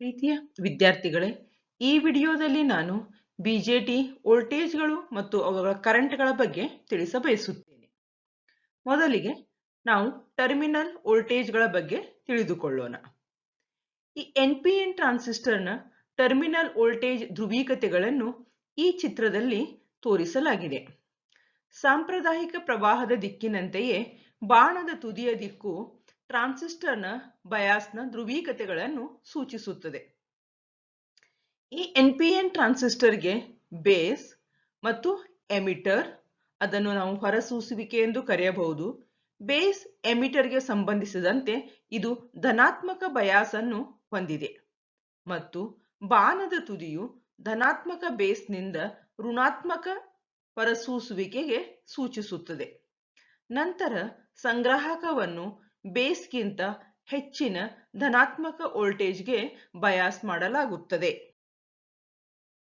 ಪ್ರೀತಿಯ ವಿದ್ಯಾರ್ಥಿಗಳೇ, ಈ ವಿಡಿಯೋದಲ್ಲಿ ನಾನು ಬಿಜೆಟಿ ವೋಲ್ಟೇಜ್ಗಳು ಮತ್ತು ಅವುಗಳ ಕರೆಂಟ್ಗಳ ಬಗ್ಗೆ ತಿಳಿಸಬಯಸುತ್ತೇನೆ ಮೊದಲಿಗೆ ನಾವು ಟರ್ಮಿನಲ್ ವೋಲ್ಟೇಜ್ಗಳ ಬಗ್ಗೆ ತಿಳಿದುಕೊಳ್ಳೋಣ. ಈ ಎನ್ ಪಿ ಎನ್ ಟ್ರಾನ್ಸಿಸ್ಟರ್ನ ಟರ್ಮಿನಲ್ ವೋಲ್ಟೇಜ್ ಧ್ರುವೀಕತೆಗಳನ್ನು ಈ ಚಿತ್ರದಲ್ಲಿ ತೋರಿಸಲಾಗಿದೆ. ಸಾಂಪ್ರದಾಯಿಕ ಪ್ರವಾಹದ ದಿಕ್ಕಿನಂತೆಯೇ ಬಾಣದ ತುದಿಯ ದಿಕ್ಕು ಟ್ರಾನ್ಸಿಸ್ಟರ್ನ ಬಯಾಸ್ನ ಧ್ರುವೀಕತೆಗಳನ್ನು ಸೂಚಿಸುತ್ತದೆ. ಈ ಎನ್ ಪಿ ಎನ್ ಟ್ರಾನ್ಸಿಸ್ಟರ್ಗೆ ಬೇಸ್ ಮತ್ತು ಎಮಿಟರ್ ಅದನ್ನು ನಾವು ಹೊರಸೂಸುವಿಕೆ ಎಂದು ಕರೆಯಬಹುದು. ಬೇಸ್ ಎಮಿಟರ್ಗೆ ಸಂಬಂಧಿಸಿದಂತೆ ಇದು ಧನಾತ್ಮಕ ಬಯಾಸ್ ಅನ್ನು ಹೊಂದಿದೆ ಮತ್ತು ಬಾನದ ತುದಿಯು ಧನಾತ್ಮಕ ಬೇಸ್ನಿಂದ ಋಣಾತ್ಮಕ ಹೊರಸೂಸುವಿಕೆಗೆ ಸೂಚಿಸುತ್ತದೆ. ನಂತರ ಸಂಗ್ರಾಹಕವನ್ನು ಬೇಸ್ಗಿಂತ ಹೆಚ್ಚಿನ ಧನಾತ್ಮಕ ವೋಲ್ಟೇಜ್ಗೆ ಬಯಾಸ್ ಮಾಡಲಾಗುತ್ತದೆ.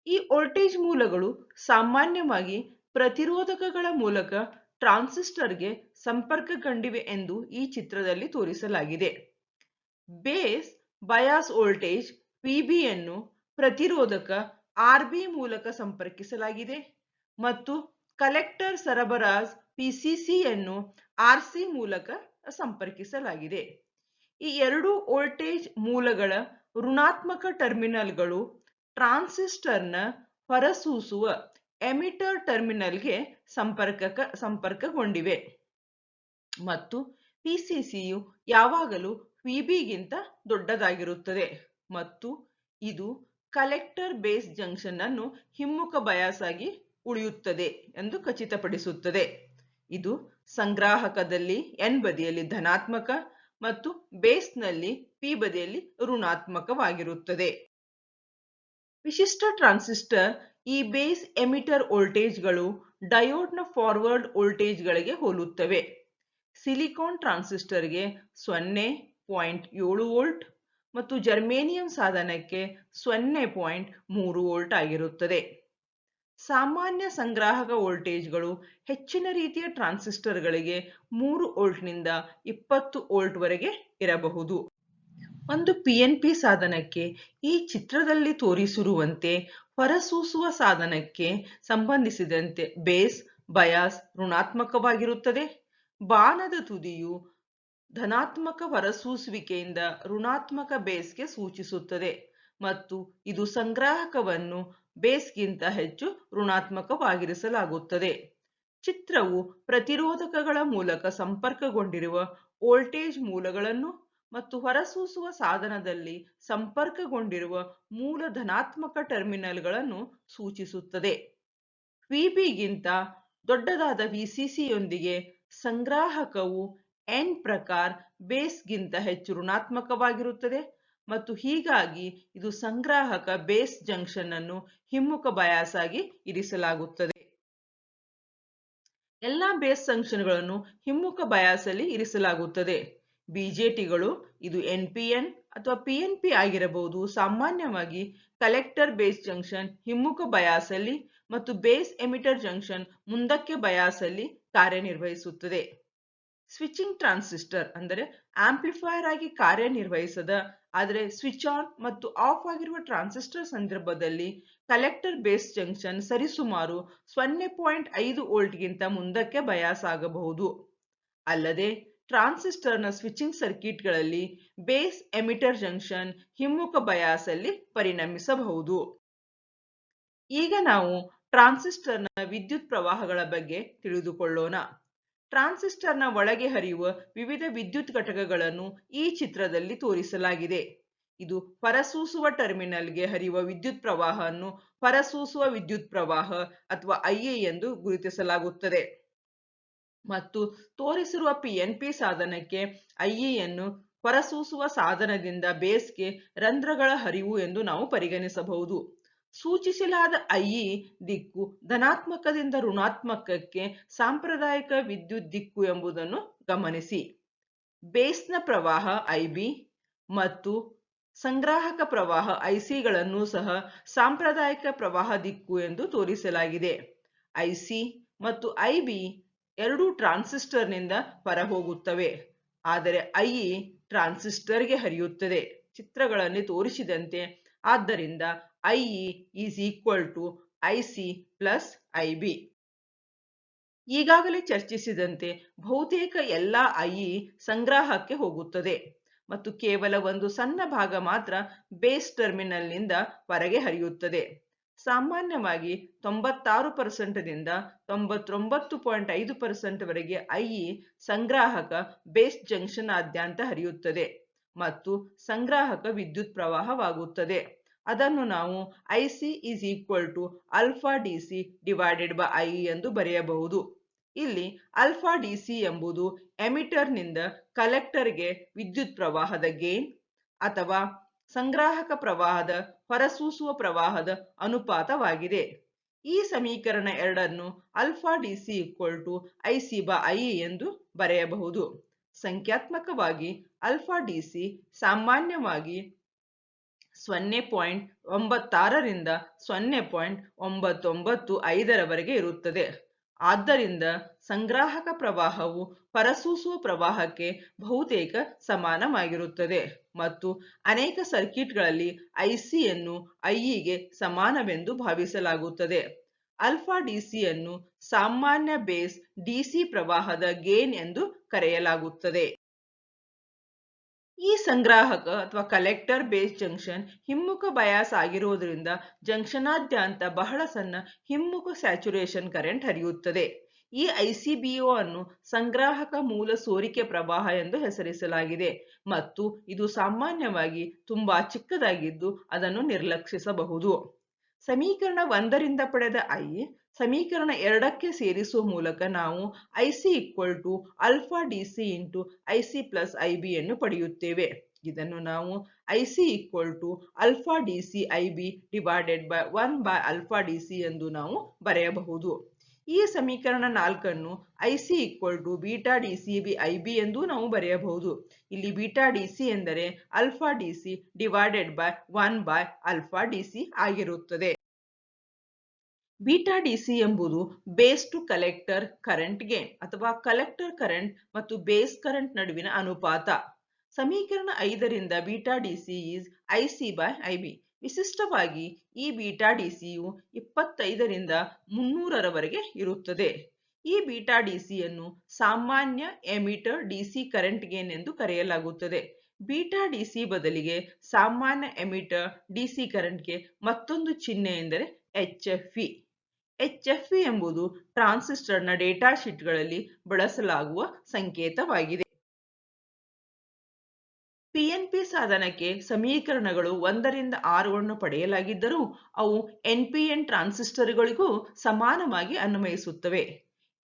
ಈ ವೋಲ್ಟೇಜ್ ಮೂಲಗಳು ಸಾಮಾನ್ಯವಾಗಿ ಪ್ರತಿರೋಧಕಗಳ ಮೂಲಕ ಟ್ರಾನ್ಸಿಸ್ಟರ್ಗೆ ಸಂಪರ್ಕಗೊಂಡಿವೆ ಎಂದು ಈ ಚಿತ್ರದಲ್ಲಿ ತೋರಿಸಲಾಗಿದೆ. ಬೇಸ್ ಬಯಾಸ್ ವೋಲ್ಟೇಜ್ ಪಿಬಿಯನ್ನು ಪ್ರತಿರೋಧಕ ಆರ್ಬಿ ಮೂಲಕ ಸಂಪರ್ಕಿಸಲಾಗಿದೆ ಮತ್ತು ಕಲೆಕ್ಟರ್ ಸರಬರಾಜ್ ಪಿಸಿಸಿಯನ್ನು ಆರ್ಸಿ ಮೂಲಕ ಸಂಪರ್ಕಿಸಲಾಗಿದೆ. ಈ ಎರಡು ವೋಲ್ಟೇಜ್ ಮೂಲಗಳ ಋಣಾತ್ಮಕ ಟರ್ಮಿನಲ್ಗಳು ಟ್ರಾನ್ಸಿಸ್ಟರ್ನ ಹೊರಸೂಸುವ ಎಮಿಟರ್ ಟರ್ಮಿನಲ್ಗೆ ಸಂಪರ್ಕ ಸಂಪರ್ಕಗೊಂಡಿವೆ. ಮತ್ತು ಪಿಸಿಸಿಯು ಯಾವಾಗಲೂ ವಿಬಿಗಿಂತ ದೊಡ್ಡದಾಗಿರುತ್ತದೆ. ಮತ್ತು ಇದು ಕಲೆಕ್ಟರ್ ಬೇಸ್ ಜಂಕ್ಷನ್ ಅನ್ನು ಹಿಮ್ಮುಖ ಬಯಾಸ್ ಆಗಿ ಉಳಿಯುತ್ತದೆ ಎಂದು ಖಚಿತಪಡಿಸುತ್ತದೆ. ಇದು ಸಂಗ್ರಾಹಕದಲ್ಲಿ ಎನ್ ಬದಿಯಲ್ಲಿ ಧನಾತ್ಮಕ ಮತ್ತು ಬೇಸ್ನಲ್ಲಿ ಪಿ ಬದಿಯಲ್ಲಿ ಋಣಾತ್ಮಕವಾಗಿರುತ್ತದೆ. ವಿಶಿಷ್ಟ ಟ್ರಾನ್ಸಿಸ್ಟರ್ ಈ ಬೇಸ್ ಎಮಿಟರ್ ವೋಲ್ಟೇಜ್ಗಳು ಡಯೋಡ್ನ ಫಾರ್ವರ್ಡ್ ವೋಲ್ಟೇಜ್ಗಳಿಗೆ ಹೋಲುತ್ತವೆ. ಸಿಲಿಕಾನ್ ಟ್ರಾನ್ಸಿಸ್ಟರ್ಗೆ ಸೊನ್ನೆ ಪಾಯಿಂಟ್ ಏಳು ವೋಲ್ಟ್ ಮತ್ತು ಜರ್ಮೇನಿಯಂ ಸಾಧನಕ್ಕೆ ಸೊನ್ನೆ ಪಾಯಿಂಟ್ ಮೂರು ವೋಲ್ಟ್ ಆಗಿರುತ್ತದೆ. ಸಾಮಾನ್ಯ ಸಂಗ್ರಾಹಕ ವೋಲ್ಟೇಜ್ಗಳು ಹೆಚ್ಚಿನ ರೀತಿಯ ಟ್ರಾನ್ಸಿಸ್ಟರ್ಗಳಿಗೆ ಮೂರು ವೋಲ್ಟ್ನಿಂದ ಇಪ್ಪತ್ತು ವೋಲ್ಟ್ ವರೆಗೆ ಇರಬಹುದು. ಒಂದು ಪಿಎನ್ಪಿ ಸಾಧನಕ್ಕೆ ಈ ಚಿತ್ರದಲ್ಲಿ ತೋರಿಸಿರುವಂತೆ ಹೊರಸೂಸುವ ಸಾಧನಕ್ಕೆ ಸಂಬಂಧಿಸಿದಂತೆ ಬೇಸ್ ಬಯಾಸ್ ಋಣಾತ್ಮಕವಾಗಿರುತ್ತದೆ. ಬಾಣದ ತುದಿಯು ಧನಾತ್ಮಕ ಹೊರಸೂಸುವಿಕೆಯಿಂದ ಋಣಾತ್ಮಕ ಬೇಸ್ಗೆ ಸೂಚಿಸುತ್ತದೆ ಮತ್ತು ಇದು ಸಂಗ್ರಾಹಕವನ್ನು ಬೇಸ್ಗಿಂತ ಹೆಚ್ಚು ಋಣಾತ್ಮಕವಾಗಿರಿಸಲಾಗುತ್ತದೆ. ಚಿತ್ರವು ಪ್ರತಿರೋಧಕಗಳ ಮೂಲಕ ಸಂಪರ್ಕಗೊಂಡಿರುವ ವೋಲ್ಟೇಜ್ ಮೂಲಗಳನ್ನು ಮತ್ತು ಹೊರಸೂಸುವ ಸಾಧನದಲ್ಲಿ ಸಂಪರ್ಕಗೊಂಡಿರುವ ಮೂಲ ಧನಾತ್ಮಕ ಟರ್ಮಿನಲ್ಗಳನ್ನು ಸೂಚಿಸುತ್ತದೆ. ವಿಬಿಗಿಂತ ದೊಡ್ಡದಾದ ವಿಸಿಸಿಯೊಂದಿಗೆ ಸಂಗ್ರಾಹಕವು ಎನ್ ಪ್ರಕಾರ ಬೇಸ್ಗಿಂತ ಹೆಚ್ಚು ಋಣಾತ್ಮಕವಾಗಿರುತ್ತದೆ. ಮತ್ತು ಹೀಗಾಗಿ ಇದು ಸಂಗ್ರಾಹಕ ಬೇಸ್ ಜಂಕ್ಷನ್ ಅನ್ನು ಹಿಮ್ಮುಖ ಬಯಾಸ್ ಆಗಿ ಇರಿಸಲಾಗುತ್ತದೆ. ಎಲ್ಲಾ ಬೇಸ್ ಜಂಕ್ಷನ್ಗಳನ್ನು ಹಿಮ್ಮುಖ ಬಯಾಸ್ ಅಲ್ಲಿ ಇರಿಸಲಾಗುತ್ತದೆ. ಬಿಜೆಟಿಗಳು, ಇದು ಎನ್ಪಿಎನ್ ಅಥವಾ ಪಿಎನ್ಪಿ ಆಗಿರಬಹುದು, ಸಾಮಾನ್ಯವಾಗಿ ಕಲೆಕ್ಟರ್ ಬೇಸ್ ಜಂಕ್ಷನ್ ಹಿಮ್ಮುಖ ಬಯಾಸ್ ಅಲ್ಲಿ ಮತ್ತು ಬೇಸ್ ಎಮಿಟರ್ ಜಂಕ್ಷನ್ ಮುಂದಕ್ಕೆ ಬಯಾಸ್ ಅಲ್ಲಿ ಕಾರ್ಯನಿರ್ವಹಿಸುತ್ತದೆ. ಸ್ವಿಚಿಂಗ್ ಟ್ರಾನ್ಸಿಸ್ಟರ್ ಅಂದರೆ ಆಂಪ್ಲಿಫೈಯರ್ ಆಗಿ ಕಾರ್ಯನಿರ್ವಹಿಸದ, ಆದರೆ ಸ್ವಿಚ್ ಆನ್ ಮತ್ತು ಆಫ್ ಆಗಿರುವ ಟ್ರಾನ್ಸಿಸ್ಟರ್ ಸಂದರ್ಭದಲ್ಲಿ ಕಲೆಕ್ಟರ್ ಬೇಸ್ ಜಂಕ್ಷನ್ ಸರಿಸುಮಾರು ಸೊನ್ನೆ ಪಾಯಿಂಟ್ ಐದು ವೋಲ್ಟ್ಗಿಂತ ಮುಂದಕ್ಕೆ ಬಯಾಸ್ ಆಗಬಹುದು ಅಲ್ಲದೆ, ಟ್ರಾನ್ಸಿಸ್ಟರ್ನ ಸ್ವಿಚಿಂಗ್ ಸರ್ಕ್ಯೂಟ್ಗಳಲ್ಲಿ ಬೇಸ್ ಎಮಿಟರ್ ಜಂಕ್ಷನ್ ಹಿಮ್ಮುಖ ಬಯಾಸ್ ಅಲ್ಲಿ ಪರಿಣಮಿಸಬಹುದು. ಈಗ ನಾವು ಟ್ರಾನ್ಸಿಸ್ಟರ್ನ ವಿದ್ಯುತ್ ಪ್ರವಾಹಗಳ ಬಗ್ಗೆ ತಿಳಿದುಕೊಳ್ಳೋಣ. ಟ್ರಾನ್ಸಿಸ್ಟರ್ನ ಒಳಗೆ ಹರಿಯುವ ವಿವಿಧ ವಿದ್ಯುತ್ ಘಟಕಗಳನ್ನು ಈ ಚಿತ್ರದಲ್ಲಿ ತೋರಿಸಲಾಗಿದೆ. ಇದು ಹೊರಸೂಸುವ ಟರ್ಮಿನಲ್ಗೆ ಹರಿಯುವ ವಿದ್ಯುತ್ ಪ್ರವಾಹವನ್ನು ಹೊರಸೂಸುವ ವಿದ್ಯುತ್ ಪ್ರವಾಹ ಅಥವಾ ಐಎ ಎಂದು ಗುರುತಿಸಲಾಗುತ್ತದೆ. ಮತ್ತು ತೋರಿಸಿರುವ ಪಿಎನ್ಪಿ ಸಾಧನಕ್ಕೆ ಐಎಯನ್ನು ಹೊರಸೂಸುವ ಸಾಧನದಿಂದ ಬೇಸ್ಗೆ ರಂಧ್ರಗಳ ಹರಿವು ಎಂದು ನಾವು ಪರಿಗಣಿಸಬಹುದು. ಸೂಚಿಸಲಾದ ಐಇ ದಿಕ್ಕು ಧನಾತ್ಮಕದಿಂದ ಋಣಾತ್ಮಕಕ್ಕೆ ಸಾಂಪ್ರದಾಯಿಕ ವಿದ್ಯುತ್ ದಿಕ್ಕು ಎಂಬುದನ್ನು ಗಮನಿಸಿ. ಬೇಸ್ನ ಪ್ರವಾಹ ಐಬಿ ಮತ್ತು ಸಂಗ್ರಾಹಕ ಪ್ರವಾಹ ಐಸಿಗಳನ್ನು ಸಹ ಸಾಂಪ್ರದಾಯಿಕ ಪ್ರವಾಹ ದಿಕ್ಕು ಎಂದು ತೋರಿಸಲಾಗಿದೆ. ಐಸಿ ಮತ್ತು ಐಬಿ ಎರಡೂ ಟ್ರಾನ್ಸಿಸ್ಟರ್ನಿಂದ ಹೊರಹೋಗುತ್ತವೆ, ಆದರೆ ಐಇ ಟ್ರಾನ್ಸಿಸ್ಟರ್ಗೆ ಹರಿಯುತ್ತದೆ. ಚಿತ್ರಗಳಲ್ಲಿ ತೋರಿಸಿದಂತೆ, ಆದ್ದರಿಂದ IE is equal to IC plus IB ಈಗಾಗಲೇ ಚರ್ಚಿಸಿದಂತೆ ಬಹುತೇಕ ಎಲ್ಲ ಐಇ ಸಂಗ್ರಾಹಕ್ಕೆ ಹೋಗುತ್ತದೆ ಮತ್ತು ಕೇವಲ ಒಂದು ಸಣ್ಣ ಭಾಗ ಮಾತ್ರ ಬೇಸ್ ಟರ್ಮಿನಲ್ನಿಂದ ಹೊರಗೆ ಹರಿಯುತ್ತದೆ. ಸಾಮಾನ್ಯವಾಗಿ ತೊಂಬತ್ತಾರು ಪರ್ಸೆಂಟ್ದಿಂದ ತೊಂಬತ್ತೊಂಬತ್ತು ಪಾಯಿಂಟ್ ಐದು ಪರ್ಸೆಂಟ್ವರೆಗೆ ಐಇ ಸಂಗ್ರಾಹಕ ಬೇಸ್ ಜಂಕ್ಷನ್ ಆದ್ಯಂತ ಹರಿಯುತ್ತದೆ ಮತ್ತು ಸಂಗ್ರಾಹಕ ವಿದ್ಯುತ್ ಪ್ರವಾಹವಾಗುತ್ತದೆ. ಅದನ್ನು ನಾವು IC is equal to alpha DC divided by I ಎಂದು ಬರೆಯಬಹುದು. ಇಲ್ಲಿ ಅಲ್ಫಾ ಡಿಸಿ ಎಂಬುದು ಎಮಿಟರ್ನಿಂದ ಕಲೆಕ್ಟರ್ಗೆ ವಿದ್ಯುತ್ ಪ್ರವಾಹದ ಗೇನ್ ಅಥವಾ ಸಂಗ್ರಾಹಕ ಪ್ರವಾಹದ ಹೊರಸೂಸುವ ಪ್ರವಾಹದ ಅನುಪಾತವಾಗಿದೆ. ಈ ಸಮೀಕರಣ ಎರಡನ್ನು alpha DC equal to IC by I ಎಂದು ಬರೆಯಬಹುದು. ಸಂಖ್ಯಾತ್ಮಕವಾಗಿ ಅಲ್ಫಾ ಡಿಸಿ ಸಾಮಾನ್ಯವಾಗಿ ಸೊನ್ನೆ ಪಾಯಿಂಟ್ ಒಂಬತ್ತಾರರಿಂದ ಸೊನ್ನೆ ಪಾಯಿಂಟ್ ಒಂಬತ್ತೊಂಬತ್ತು ಐದರವರೆಗೆ ಇರುತ್ತದೆ. ಆದ್ದರಿಂದ ಸಂಗ್ರಾಹಕ ಪ್ರವಾಹವು ಹೊರಸೂಸುವ ಪ್ರವಾಹಕ್ಕೆ ಬಹುತೇಕ ಸಮಾನವಾಗಿರುತ್ತದೆ ಮತ್ತು ಅನೇಕ ಸರ್ಕ್ಯೂಟ್ಗಳಲ್ಲಿ ಐಸಿಯನ್ನು ಐಇಗೆ ಸಮಾನವೆಂದು ಭಾವಿಸಲಾಗುತ್ತದೆ. ಅಲ್ಫಾ ಡಿಸಿಯನ್ನು ಸಾಮಾನ್ಯ ಬೇಸ್ ಡಿಸಿ ಪ್ರವಾಹದ ಗೇನ್ ಎಂದು ಕರೆಯಲಾಗುತ್ತದೆ. ಈ ಸಂಗ್ರಾಹಕ ಅಥವಾ ಕಲೆಕ್ಟರ್ ಬೇಸ್ ಜಂಕ್ಷನ್ ಹಿಮ್ಮುಖ ಬಯಾಸ್ ಆಗಿರುವುದರಿಂದ ಜಂಕ್ಷನಾದ್ಯಂತ ಬಹಳ ಸಣ್ಣ ಹಿಮ್ಮುಖ ಸ್ಯಾಚುರೇಷನ್ ಕರೆಂಟ್ ಹರಿಯುತ್ತದೆ. ಈ ಐಸಿಬಿಒ ಅನ್ನು ಸಂಗ್ರಾಹಕ ಮೂಲ ಸೋರಿಕೆ ಪ್ರವಾಹ ಎಂದು ಹೆಸರಿಸಲಾಗಿದೆ ಮತ್ತು ಇದು ಸಾಮಾನ್ಯವಾಗಿ ತುಂಬಾ ಚಿಕ್ಕದಾಗಿದ್ದು ಅದನ್ನು ನಿರ್ಲಕ್ಷಿಸಬಹುದು. ಸಮೀಕರಣ ಒಂದರಿಂದ ಪಡೆದ ಐ ಸಮೀಕರಣ ಎರಡಕ್ಕೆ ಸೇರಿಸುವ ಮೂಲಕ ನಾವು I C equal to alpha D C into I C plus IB ಅನ್ನು ಪಡೆಯುತ್ತೇವೆ. ಇದನ್ನು ನಾವು I C equal to alpha D C I B divided by one by alpha D C ಎಂದು ನಾವು ಬರೆಯಬಹುದು. ಈ ಸಮೀಕರಣ ನಾಲ್ಕನ್ನು I C equal to beta DC B I B ಎಂದು ನಾವು ಬರೆಯಬಹುದು. ಇಲ್ಲಿ ಬೀಟಾ ಡಿಸಿ ಎಂದರೆ alpha D C divided by one by alpha D C ಆಗಿರುತ್ತದೆ. ಬೀಟಾ ಡಿಸಿ ಎಂಬುದು base to collector current gain ಅಥವಾ ಕಲೆಕ್ಟರ್ ಕರೆಂಟ್ ಮತ್ತು ಬೇಸ್ ಕರೆಂಟ್ ನಡುವಿನ ಅನುಪಾತ. ಸಮೀಕರಣ ಐದರಿಂದ beta DC is C by I B ವಿಶಿಷ್ಟವಾಗಿ ಈ ಬೀಟಾ ಡಿಸಿಯು ಇಪ್ಪತ್ತೈದರಿಂದ ಮುನ್ನೂರರವರೆಗೆ ಇರುತ್ತದೆ. ಈ ಬೀಟಾ ಡಿಸಿಯನ್ನು ಸಾಮಾನ್ಯ ಎಮಿಟರ್ ಡಿಸಿ ಕರೆಂಟ್ ಗೇನ್ ಎಂದು ಕರೆಯಲಾಗುತ್ತದೆ. ಬೀಟಾ ಡಿಸಿ ಬದಲಿಗೆ ಸಾಮಾನ್ಯ ಎಮಿಟರ್ ಡಿಸಿ ಕರೆಂಟ್ಗೆ ಮತ್ತೊಂದು ಚಿಹ್ನೆ ಎಂದರೆ H F E H F E ಎಂಬುದು ಟ್ರಾನ್ಸಿಸ್ಟರ್ನ ಡೇಟಾ ಶೀಟ್ಗಳಲ್ಲಿ ಬಳಸಲಾಗುವ ಸಂಕೇತವಾಗಿದೆ. ಪಿಎನ್ಪಿ ಸಾಧನಕ್ಕೆ ಸಮೀಕರಣಗಳು ಒಂದರಿಂದ ಆರುಗಳನ್ನು ಪಡೆಯಲಾಗಿದ್ದರೂ ಅವು ಎನ್ಪಿಎನ್ ಟ್ರಾನ್ಸಿಸ್ಟರ್ಗಳಿಗೂ ಸಮಾನವಾಗಿ ಅನ್ವಯಿಸುತ್ತವೆ.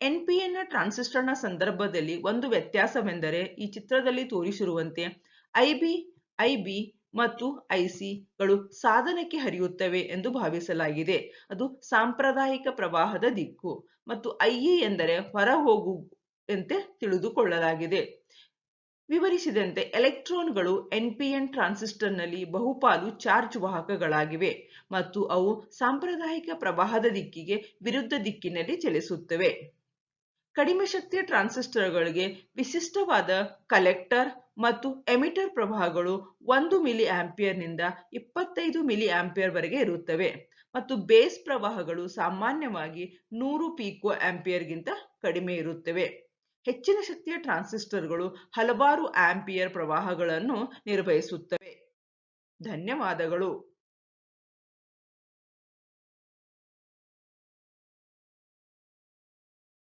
ಎನ್ಪಿಎನ್ ಟ್ರಾನ್ಸಿಸ್ಟರ್ನ ಸಂದರ್ಭದಲ್ಲಿ ಒಂದು ವ್ಯತ್ಯಾಸವೆಂದರೆ ಈ ಚಿತ್ರದಲ್ಲಿ ತೋರಿಸಿರುವಂತೆ ಐಬಿ ಐಬಿ ಮತ್ತು ಐಸಿಗಳು ಸಾಧನಕ್ಕೆ ಹರಿಯುತ್ತವೆ ಎಂದು ಭಾವಿಸಲಾಗಿದೆ. ಅದು ಸಾಂಪ್ರದಾಯಿಕ ಪ್ರವಾಹದ ದಿಕ್ಕು ಮತ್ತು ಐಇ ಎಂದರೆ ಹೊರ ಹೋಗುವಂತೆ ತಿಳಿದುಕೊಳ್ಳಲಾಗಿದೆ. ವಿವರಿಸಿದಂತೆ ಎಲೆಕ್ಟ್ರಾನ್ಗಳು ಎನ್ಪಿಎನ್ ಟ್ರಾನ್ಸಿಸ್ಟರ್ನಲ್ಲಿ ಬಹುಪಾಲು ಚಾರ್ಜ್ ವಾಹಕಗಳಾಗಿವೆ ಮತ್ತು ಅವು ಸಾಂಪ್ರದಾಯಿಕ ಪ್ರವಾಹದ ದಿಕ್ಕಿಗೆ ವಿರುದ್ಧ ದಿಕ್ಕಿನಲ್ಲಿ ಚಲಿಸುತ್ತವೆ. ಕಡಿಮೆ ಶಕ್ತಿಯ ಟ್ರಾನ್ಸಿಸ್ಟರ್ಗಳಿಗೆ ವಿಶಿಷ್ಟವಾದ ಕಲೆಕ್ಟರ್ ಮತ್ತು ಎಮಿಟರ್ ಪ್ರವಾಹಗಳು ಒಂದು ಮಿಲಿ ಆಂಪಿಯರ್ನಿಂದ ಇಪ್ಪತ್ತೈದು ಮಿಲಿ ಆಂಪಿಯರ್ ವರೆಗೆ ಇರುತ್ತವೆ. ಮತ್ತು ಬೇಸ್ ಪ್ರವಾಹಗಳು ಸಾಮಾನ್ಯವಾಗಿ ನೂರು ಪೀಕೋ ಆಂಪಿಯರ್ಗಿಂತ ಕಡಿಮೆ ಇರುತ್ತವೆ. ಹೆಚ್ಚಿನ ಶಕ್ತಿಯ ಟ್ರಾನ್ಸಿಸ್ಟರ್ಗಳು ಹಲವಾರು ಆಂಪಿಯರ್ ಪ್ರವಾಹಗಳನ್ನು ನಿರ್ವಹಿಸುತ್ತವೆ. ಧನ್ಯವಾದಗಳು.